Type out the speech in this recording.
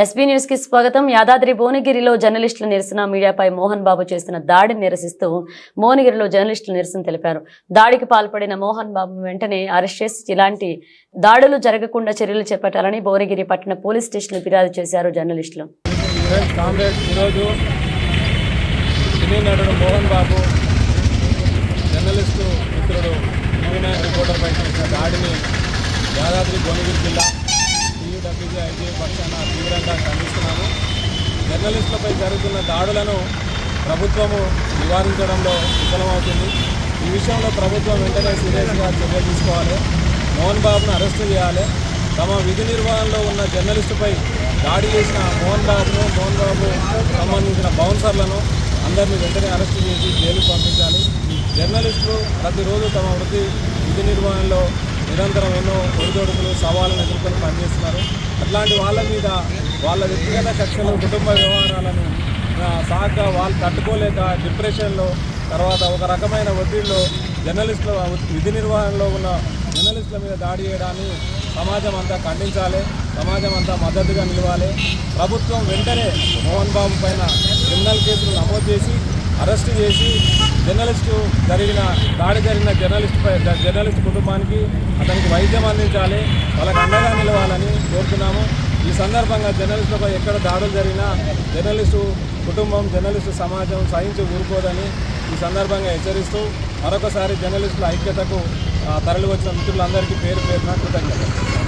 SB న్యూస్కి స్వాగతం. యాదాద్రి భువనగిరిలో జర్నలిస్టుల నిరసన మీడియాపై మోహన్ బాబు చేసిన దాడిని నిరసిస్తూ భువనగిరిలో జర్నలిస్టులు నిరసన తెలిపారు. దాడికి పాల్పడిన మోహన్ బాబు వెంటనే అరెస్ట్ చేసి ఇలాంటి దాడులు జరగకుండా చర్యలు చేపట్టాలని భువనగిరి పట్టణ పోలీస్ స్టేషన్ ఫిర్యాదు చేశారు జర్నలిస్టులు. మోహన్ బాబు జర్నలిస్టు మిత్రుడు దాడిని యాదాద్రి భువనగిరి జిల్లా టీయూడబ్ల్యూజీ పక్షాన తీవ్రంగా ఖండిస్తున్నాము. జర్నలిస్టులపై జరుగుతున్న దాడులను ప్రభుత్వము నివారించడంలో విఫలమవుతుంది. ఈ విషయంలో ప్రభుత్వం వెంటనే సీరియస్గా చర్య తీసుకోవాలి. మోహన్ బాబును అరెస్టు చేయాలి. తమ విధి నిర్వహణలో ఉన్న జర్నలిస్టుపై దాడి చేసిన మోహన్ బాబును మోహన్ బాబు సంబంధించిన బౌన్సర్లను అందరినీ వెంటనే అరెస్టు చేసి జైలుకు పంపించాలి. జర్నలిస్టులు ప్రతిరోజు తమ వృత్తి విధి నిర్వహణలో నిరంతరం ఎన్నో ఒడిదొడుకులు సవాళ్ళను ఎదుర్కొని పనిచేస్తున్నారు. అట్లాంటి వాళ్ళ మీద వాళ్ళ వ్యక్తిగత కక్షలు కుటుంబ వ్యవహారాలను ఆ, సాక వాళ్ళు తట్టుకోలేక డిప్రెషన్లో తర్వాత ఒక రకమైన ఒత్తిడిలో జర్నలిస్టుల విధి నిర్వహణలో ఉన్న జర్నలిస్టుల మీద దాడి చేయడాన్ని సమాజం అంతా ఖండించాలి సమాజం అంతా మద్దతుగా నిలవాలి. ప్రభుత్వం వెంటనే మోహన్ బాబు పైన క్రిమినల్ కేసులు నమోదు చేసి అరెస్టు చేసి జర్నలిస్టు జరిగిన దాడి జరిగిన జర్నలిస్ట్ జర్నలిస్ట్ కుటుంబానికి అతనికి వైద్యం అందించాలి వాళ్ళకి అండగా నిలవాలని కోరుతున్నాము. ఈ సందర్భంగా జర్నలిస్టులపై ఎక్కడ దాడులు జరిగినా జర్నలిస్టు కుటుంబం జర్నలిస్టు సమాజం సహించి ఊరుకోదని ఈ సందర్భంగా హెచ్చరిస్తూ మరొకసారి జర్నలిస్టుల ఐక్యతకు తరలి వచ్చిన మిత్రులందరికీ పేరు పేరున కృతజ్ఞతలు.